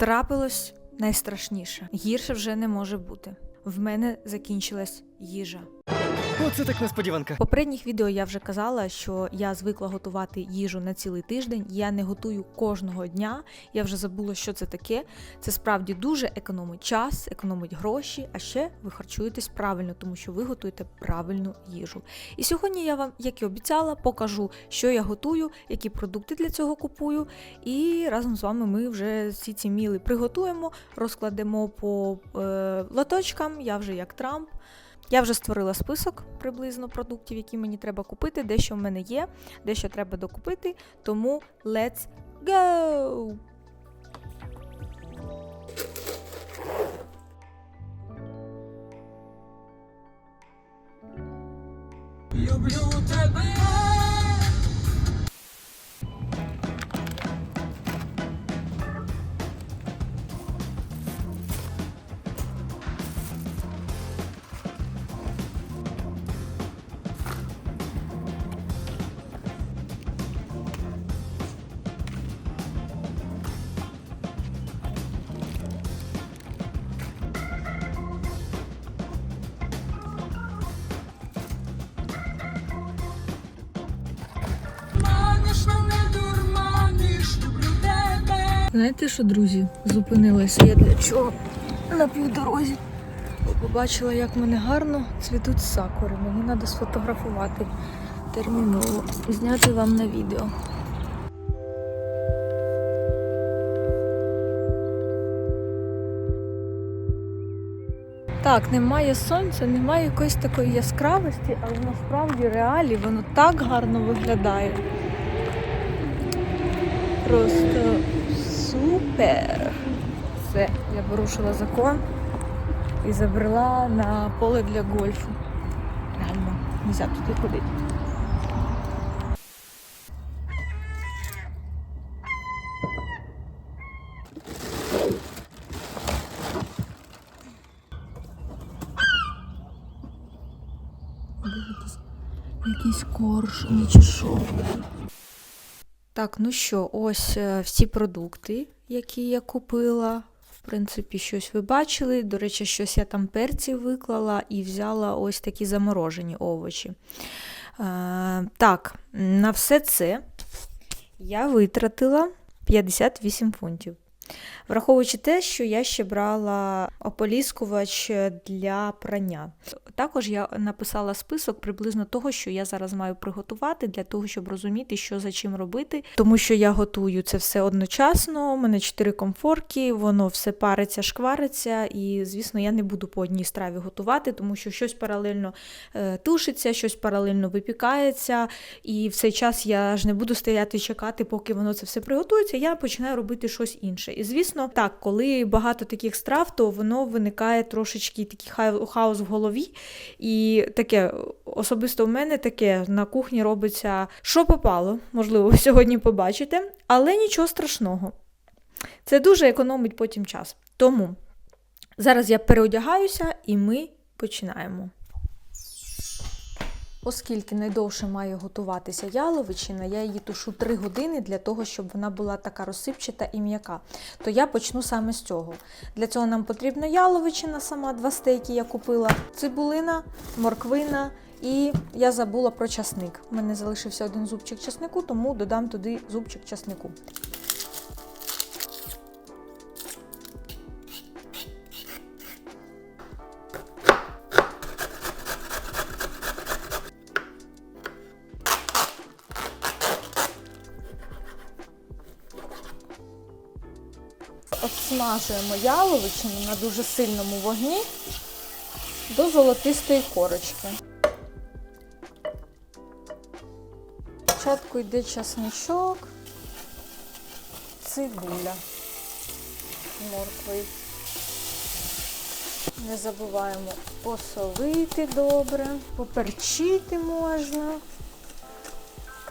Трапилось найстрашніше. Гірше вже не може бути. В мене закінчилась їжа. Оце так несподіванка. В попередніх відео я вже казала, що я звикла готувати їжу на цілий тиждень. Я не готую кожного дня. Я вже забула, що це таке. Це справді дуже економить час, економить гроші, а ще ви харчуєтесь правильно, тому що ви готуєте правильну їжу. І сьогодні я вам, як і обіцяла, покажу, що я готую, які продукти для цього купую. І разом з вами ми вже всі ці міли приготуємо, розкладемо по е, лоточкам. Я вже як Трамп. Я вже створила список приблизно продуктів, які мені треба купити, дещо в мене є, дещо треба докупити. Тому let's go! Люблю тебе. Знаєте що, друзі, зупинилася я для чого на півдорозі. Побачила, як мене гарно цвітуть сакури. Мені треба сфотографувати терміново, і зняти вам на відео. Так, немає сонця, немає якоїсь такої яскравості, але насправді реалі воно так гарно виглядає. Просто супер. Все, я порушила закон і забрела на поле для гольфу. Реально, нельзя туди ходити. Якийсь коршун чи що. Так, ну що, ось е, всі продукти, які я купила. В принципі, щось ви бачили. До речі, щось я там перці виклала і взяла ось такі заморожені овочі. Е, так, на все це я витратила 58 фунтів. Враховуючи те, що я ще брала ополіскувач для прання. Також я написала список приблизно того, що я зараз маю приготувати, для того, щоб розуміти, що за чим робити. Тому що я готую це все одночасно, у мене чотири комфорки, воно все париться, шквариться, і, звісно, я не буду по одній страві готувати, тому що щось паралельно е, тушиться, щось паралельно випікається, і в цей час я ж не буду стояти чекати, поки воно це все приготується, я починаю робити щось інше. І звісно, так, коли багато таких страв, то воно виникає трошечки такий хаос в голові. І таке, особисто в мене таке на кухні робиться, що попало, можливо, ви сьогодні побачите, але нічого страшного. Це дуже економить потім час. Тому зараз я переодягаюся і ми починаємо. Оскільки найдовше має готуватися яловичина, я її тушу 3 години для того, щоб вона була така розсипчата і м'яка. То я почну саме з цього. Для цього нам потрібна яловичина, сама два стейки я купила, цибулина, морквина і я забула про часник. У мене залишився один зубчик часнику, тому додам туди зубчик часнику. Обсмажуємо яловичину на дуже сильному вогні до золотистої корочки. Спочатку йде часничок, цибуля, морквою. Не забуваємо посолити добре, поперчити можна.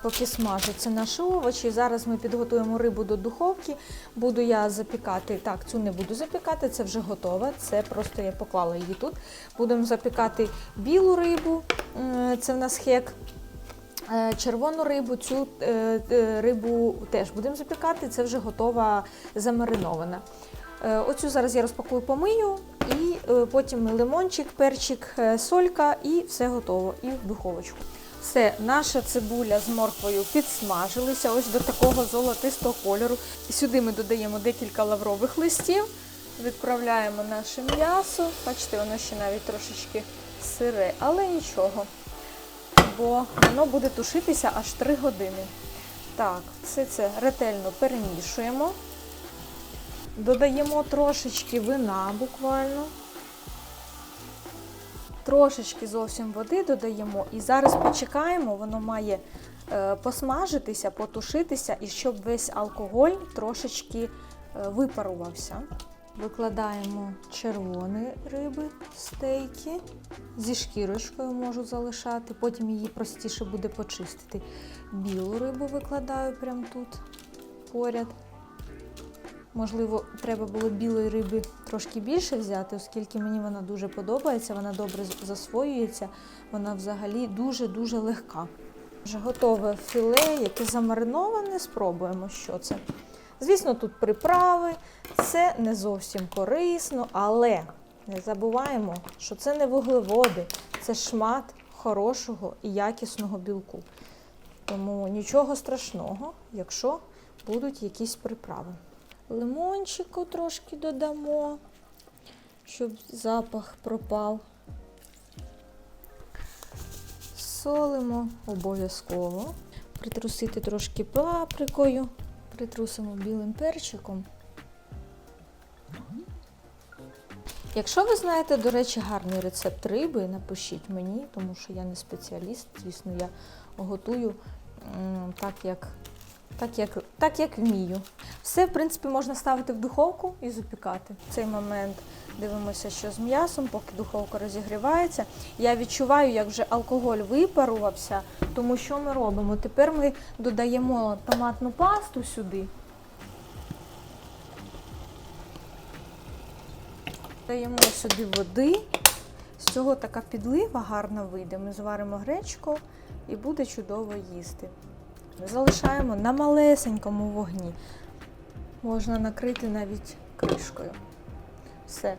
Поки смажаться наші овочі. Зараз ми підготуємо рибу до духовки. Буду я запікати. Так, цю не буду запікати, це вже готова. Це просто я поклала її тут. Будемо запікати білу рибу, це в нас хек. Е, Червону рибу, цю е, е, рибу теж будемо запікати, це вже готова замаринована. Е, Оцю зараз я розпакую помию, і е, потім лимончик, перчик, е, солька і все готово. І в духовочку. Все, наша цибуля з морквою підсмажилися ось до такого золотистого кольору. Сюди ми додаємо декілька лаврових листів, відправляємо наше м'ясо. Бачите, воно ще навіть трошечки сире, але нічого, бо воно буде тушитися аж 3 години. Так, все це ретельно перемішуємо. Додаємо трошечки вина буквально. Трошечки зовсім води додаємо і зараз почекаємо, воно має е, посмажитися, потушитися, і щоб весь алкоголь трошечки е, випарувався. Викладаємо червоні риби, стейки. Зі шкірочкою можу залишати, потім її простіше буде почистити. Білу рибу викладаю прямо тут поряд. Можливо, треба було білої риби трошки більше взяти, оскільки мені вона дуже подобається, вона добре засвоюється, вона взагалі дуже-дуже легка. Вже готове філе, яке замариноване, спробуємо, що це. Звісно, тут приправи, це не зовсім корисно, але не забуваємо, що це не вуглеводи, це шмат хорошого і якісного білку. Тому нічого страшного, якщо будуть якісь приправи. Лимончику трошки додамо, щоб запах пропав. Солимо обов'язково. Притрусити трошки паприкою, притрусимо білим перчиком. Якщо ви знаєте, до речі, гарний рецепт риби, напишіть мені, тому що я не спеціаліст. Звісно, я готую так, як, так, як, так, як вмію. Все, в принципі, можна ставити в духовку і запікати. В цей момент дивимося, що з м'ясом, поки духовка розігрівається. Я відчуваю, як вже алкоголь випарувався, тому що ми робимо? Тепер ми додаємо томатну пасту сюди. Даємо сюди води. З цього така підлива гарно вийде. Ми зваримо гречку і буде чудово їсти. Залишаємо на малесенькому вогні. Можна накрити навіть кришкою. Все,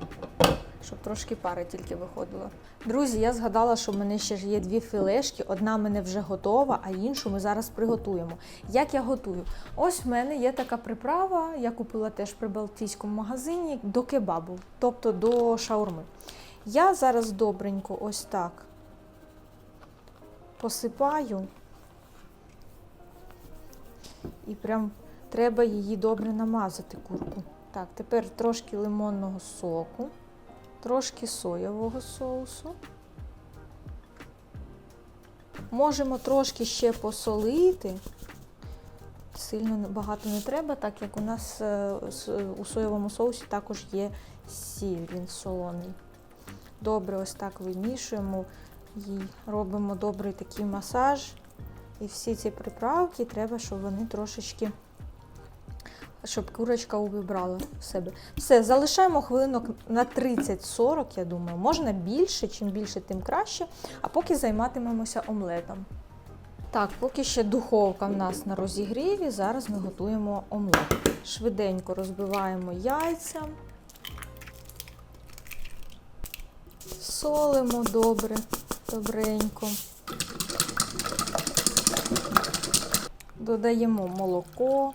щоб трошки пари тільки виходило. Друзі, я згадала, що в мене ще ж є дві філешки. Одна в мене вже готова, а іншу ми зараз приготуємо. Як я готую? Ось в мене є така приправа, я купила теж при Балтійському магазині до кебабу, тобто до шаурми. Я зараз добренько ось так посипаю. І прям треба її добре намазати курку. Так, тепер трошки лимонного соку, трошки соєвого соусу. Можемо трошки ще посолити. Сильно багато не треба, так як у нас е, у соєвому соусі також є сіль, він солоний. Добре, ось так вимішуємо їй, робимо добрий такий масаж. І всі ці приправки треба, щоб вони трошечки, щоб курочка увібрала в себе. Все, залишаємо хвилинок на 30-40, я думаю. Можна більше, чим більше, тим краще. А поки займатимемося омлетом. Так, поки ще духовка в нас на розігріві, зараз ми готуємо омлет. Швиденько розбиваємо яйця. Солимо добре, добренько. Додаємо молоко.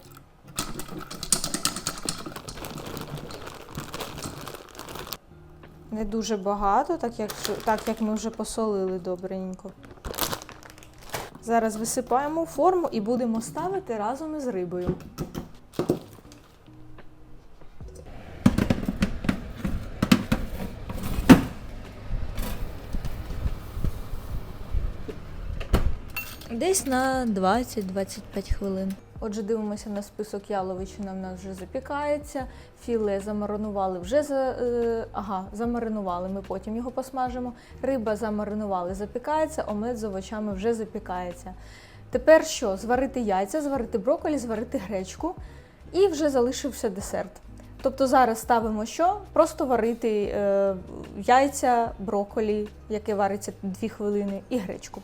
Не дуже багато, так як, так як ми вже посолили добренько. Зараз висипаємо форму і будемо ставити разом із рибою. Десь на 20-25 хвилин. Отже, дивимося на список яловичина в нас вже запікається. Філе замаринували вже за е, ага, замаринували. Ми потім його посмажимо. Риба замаринували, запікається, омлет з овочами вже запікається. Тепер що? Зварити яйця, зварити брокколі, зварити гречку і вже залишився десерт. Тобто зараз ставимо що? Просто варити е, яйця, брокколі, яке вариться 2 хвилини, і гречку.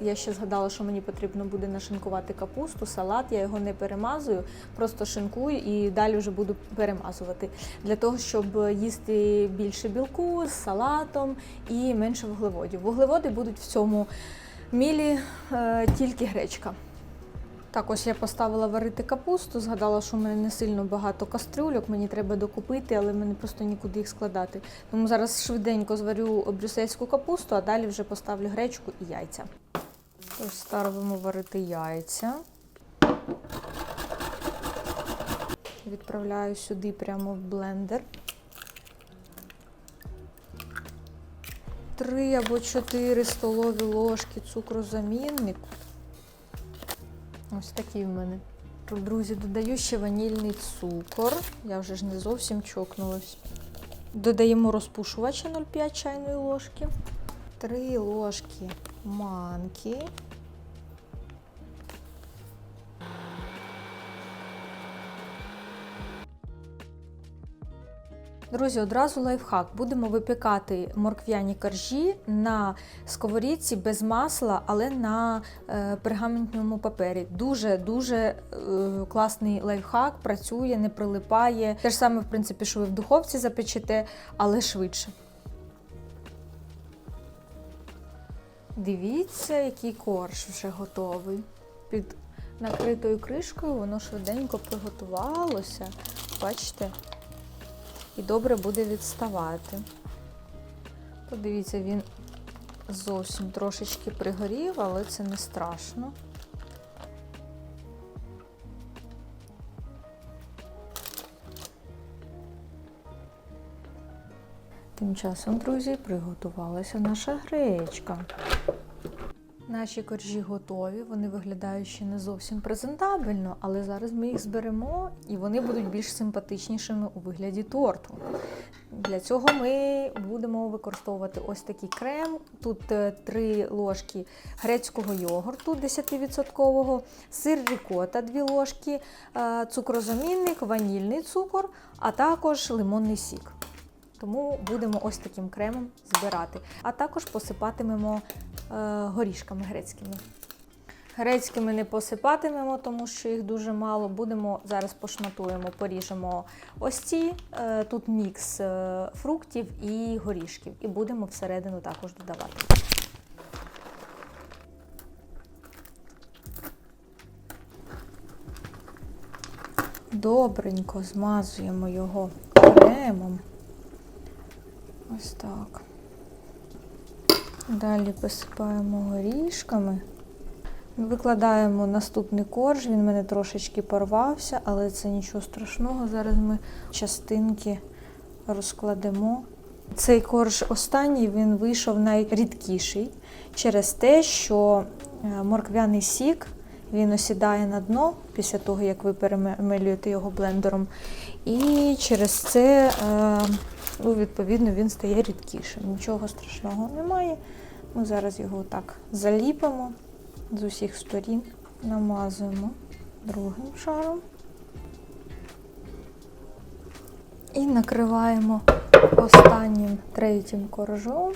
Я ще згадала, що мені потрібно буде нашинкувати капусту, салат. Я його не перемазую, просто шинкую і далі вже буду перемазувати. Для того, щоб їсти більше білку з салатом і менше вуглеводів. Вуглеводи будуть в цьому мілі е, тільки гречка. Так, ось я поставила варити капусту, згадала, що в мене не сильно багато кастрюльок, мені треба докупити, але мені просто нікуди їх складати. Тому зараз швиденько зварю брюссельську капусту, а далі вже поставлю гречку і яйця. Тож ставимо варити яйця. Відправляю сюди прямо в блендер. Три або чотири столові ложки цукрозаміннику. Ось такий в мене. Друзі, додаю ще ванільний цукор. Я вже ж не зовсім чокнулась. Додаємо розпушувача 0,5 чайної ложки. 3 ложки манки. Друзі, одразу лайфхак. Будемо випікати морквяні коржі на сковорідці без масла, але на е, пергаментному папері. Дуже дуже е, класний лайфхак, працює, не прилипає. Те ж саме, в принципі, що ви в духовці запечете, але швидше. Дивіться, який корж вже готовий. Під накритою кришкою воно швиденько приготувалося. Бачите? І добре буде відставати. Подивіться, він зовсім трошечки пригорів, але це не страшно. Тим часом, друзі, приготувалася наша гречка. Наші коржі готові, вони виглядають ще не зовсім презентабельно, але зараз ми їх зберемо і вони будуть більш симпатичнішими у вигляді торту. Для цього ми будемо використовувати ось такий крем. Тут 3 ложки грецького йогурту 10%, сир рікота 2 ложки, е, цукрозамінник, ванільний цукор, а також лимонний сік. Тому будемо ось таким кремом збирати. А також посипатимемо е, горішками грецькими. Грецькими не посипатимемо, тому що їх дуже мало. Будемо зараз пошматуємо, поріжемо ось ці. Е, тут мікс е, фруктів і горішків. І будемо всередину також додавати. Добренько змазуємо його кремом. Ось так. Далі посипаємо горішками. Викладаємо наступний корж, він мене трошечки порвався, але це нічого страшного. Зараз ми частинки розкладемо. Цей корж останній він вийшов найрідкіший через те, що е, морквяний сік він осідає на дно після того, як ви перемелюєте його блендером. І через це, е, ну, відповідно, він стає рідкішим. Нічого страшного немає. Ми зараз його так заліпимо з усіх сторін, намазуємо другим шаром і накриваємо останнім третім коржом.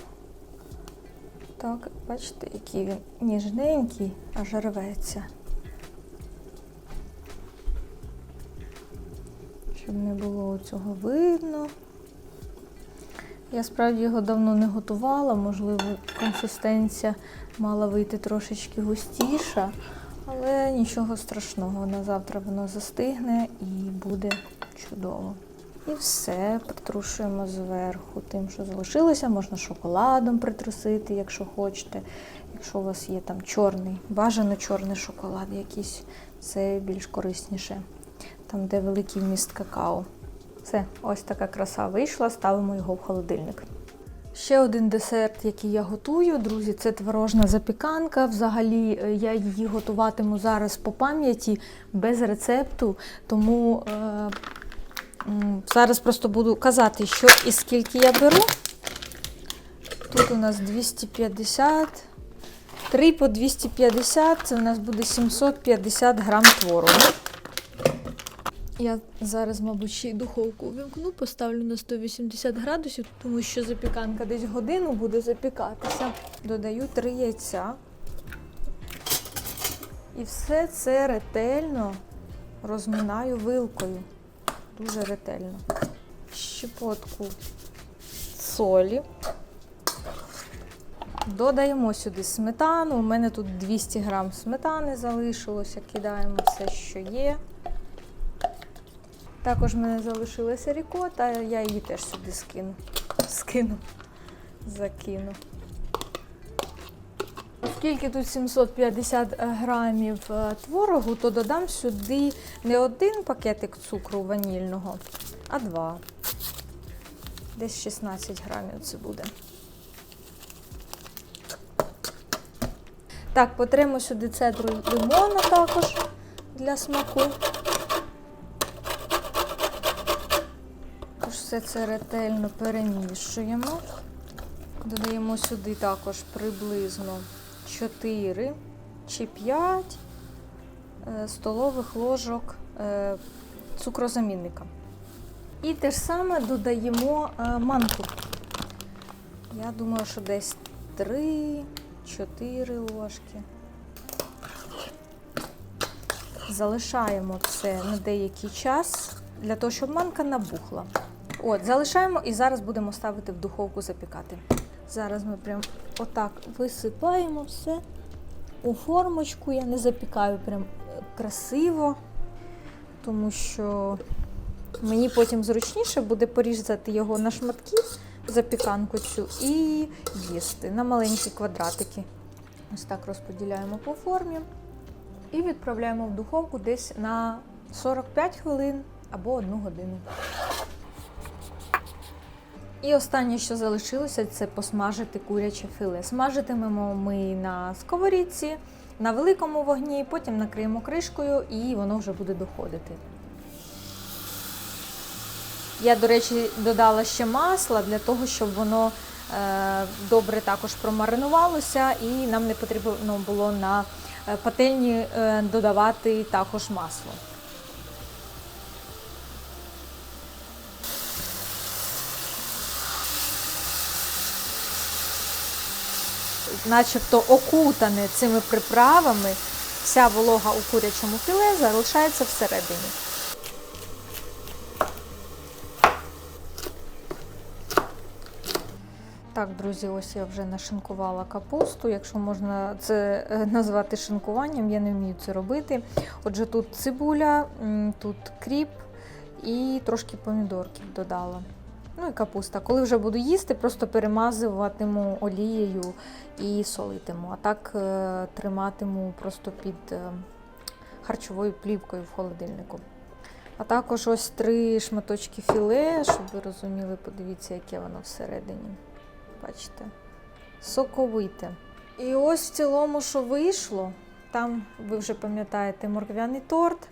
Так, бачите, який він ніжненький, аж рветься. Щоб не було цього видно. Я справді його давно не готувала, можливо, консистенція мала вийти трошечки густіша, але нічого страшного. На завтра воно застигне і буде чудово. І все, притрушуємо зверху тим, що залишилося. Можна шоколадом притрусити, якщо хочете. Якщо у вас є там чорний, бажано чорний шоколад якийсь, це більш корисніше. Там, де великий вміст какао. Все, ось така краса вийшла, ставимо його в холодильник. Ще один десерт, який я готую, друзі, це творожна запіканка. Взагалі е, я її готуватиму зараз по пам'яті без рецепту, тому е, зараз просто буду казати, що і скільки я беру. Тут у нас 250, 3 по 250, це у нас буде 750 грам творогу. Я зараз, мабуть, ще й духовку увімкну, поставлю на 180 градусів, тому що запіканка десь годину буде запікатися. Додаю 3 яйця. І все це ретельно розминаю вилкою. Дуже ретельно. Щепотку солі. Додаємо сюди сметану. У мене тут 200 грам сметани залишилося. Кидаємо все, що є. Також в мене залишилася рікота, я її теж сюди скину. Скину. Закину. Оскільки тут 750 грамів е, творогу, то додам сюди не один пакетик цукру ванільного, а два. Десь 16 грамів це буде. Так, потремо сюди цедру лимона також для смаку. Все це ретельно перемішуємо. Додаємо сюди також приблизно 4 чи 5 е, столових ложок е, цукрозамінника. І те ж саме додаємо е, манку. Я думаю, що десь 3-4 ложки. Залишаємо це на деякий час для того, щоб манка набухла. От, залишаємо і зараз будемо ставити в духовку запікати. Зараз ми прям отак висипаємо все у формочку. Я не запікаю прям е, красиво, тому що мені потім зручніше буде порізати його на шматки, запіканку цю, і їсти на маленькі квадратики. Ось так розподіляємо по формі і відправляємо в духовку десь на 45 хвилин або 1 годину. І останнє, що залишилося, це посмажити куряче філе. Смажитимемо ми на сковорідці, на великому вогні, потім накриємо кришкою і воно вже буде доходити. Я, до речі, додала ще масла для того, щоб воно е, добре також промаринувалося, і нам не потрібно було на е, пательні е, додавати також масло. Начебто окутане цими приправами, вся волога у курячому філе залишається всередині. Так, друзі, ось я вже нашинкувала капусту. Якщо можна це е, назвати шинкуванням, я не вмію це робити. Отже, тут цибуля, тут кріп і трошки помідорків додала. Ну і капуста. Коли вже буду їсти, просто перемазуватиму олією і солитиму. А так е, триматиму просто під е, харчовою плівкою в холодильнику. А також ось три шматочки філе, щоб ви розуміли, подивіться, яке воно всередині. Бачите? Соковите. І ось в цілому, що вийшло, там, ви вже пам'ятаєте, морквяний торт.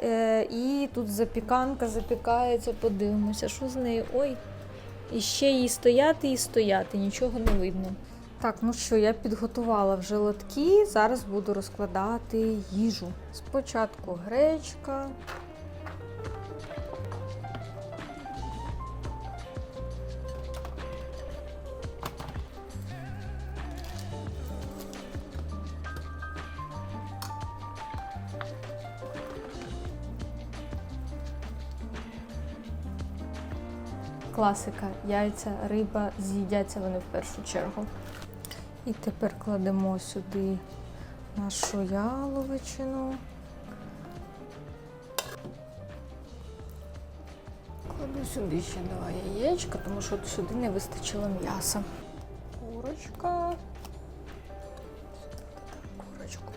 Е, і тут запіканка запікається, подивимося, що з нею. Ой, і ще їй стояти і стояти, нічого не видно. Так, ну що, я підготувала вже лотки, зараз буду розкладати їжу. Спочатку гречка. Класика, яйця, риба, з'їдяться вони в першу чергу. І тепер кладемо сюди нашу яловичину. Кладу сюди ще два яєчка, тому що сюди не вистачило м'яса. Курочка. Курочку.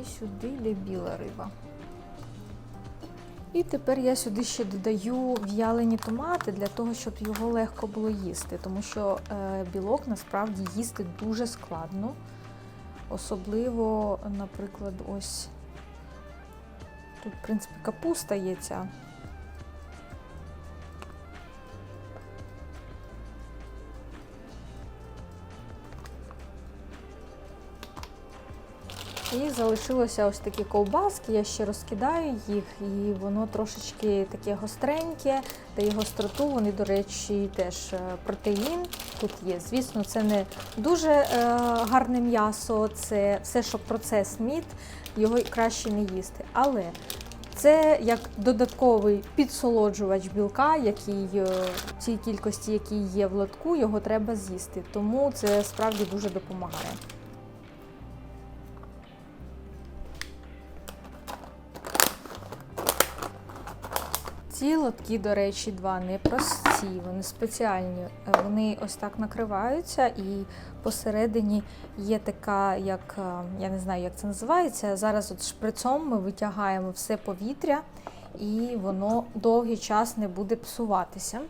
І сюди йде біла риба. І тепер я сюди ще додаю в'ялені томати для того, щоб його легко було їсти, тому що е, білок насправді їсти дуже складно. Особливо, наприклад, ось тут, в принципі, капуста є ця. І залишилося ось такі ковбаски, я ще розкидаю їх, і воно трошечки таке гостреньке, дає гостроту. Вони, до речі, теж е, протеїн тут є. Звісно, це не дуже е, гарне м'ясо, це все, що процес міт, його краще не їсти. Але це як додатковий підсолоджувач білка, який е, в цій кількості, який є в лотку, його треба з'їсти. Тому це справді дуже допомагає. Ці лотки, до речі, два не прості, вони спеціальні. Е, Вони ось так накриваються, і посередині є така, як е, я не знаю, як це називається. Зараз от шприцом ми витягаємо все повітря, і воно довгий час не буде псуватися.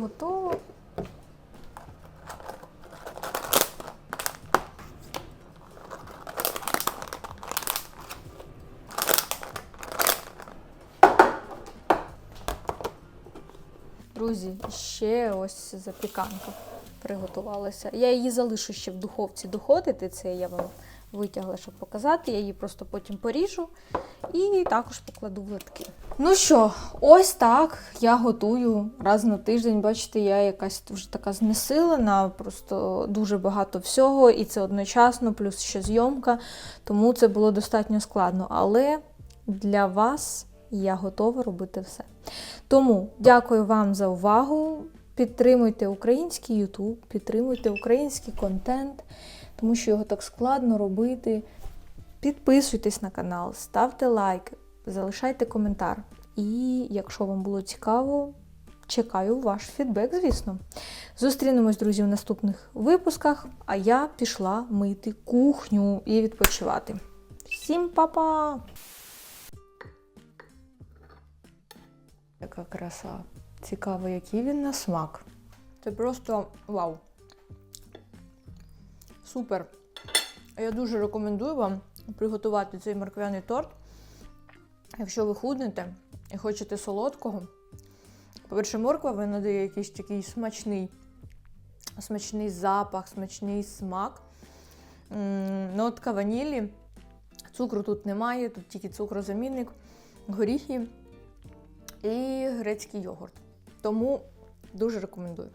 Готово. Друзі, ще ось запіканка приготувалася. Я її залишу ще в духовці доходити. Це я вам витягла, щоб показати. Я її просто потім поріжу і також покладу в лотки. Ну що, ось так я готую раз на тиждень. Бачите, я якась вже така знесилена, просто дуже багато всього, і це одночасно, плюс ще зйомка. Тому це було достатньо складно. Але для вас я готова робити все. Тому дякую вам за увагу. Підтримуйте український YouTube, підтримуйте український контент, тому що його так складно робити. Підписуйтесь на канал, ставте лайк, залишайте коментар. І якщо вам було цікаво, чекаю ваш фідбек, звісно. Зустрінемось, друзі, в наступних випусках, а я пішла мити кухню і відпочивати. Всім па-па! Яка краса. Цікаво, який він на смак. Це просто вау. Супер. Я дуже рекомендую вам приготувати цей морквяний торт. Якщо ви худнете і хочете солодкого. По-перше, морква вона надає якийсь такий смачний, смачний запах, смачний смак. Нотка ванілі. Цукру тут немає, тут тільки цукрозамінник, горіхи і грецький йогурт. Тому дуже рекомендую.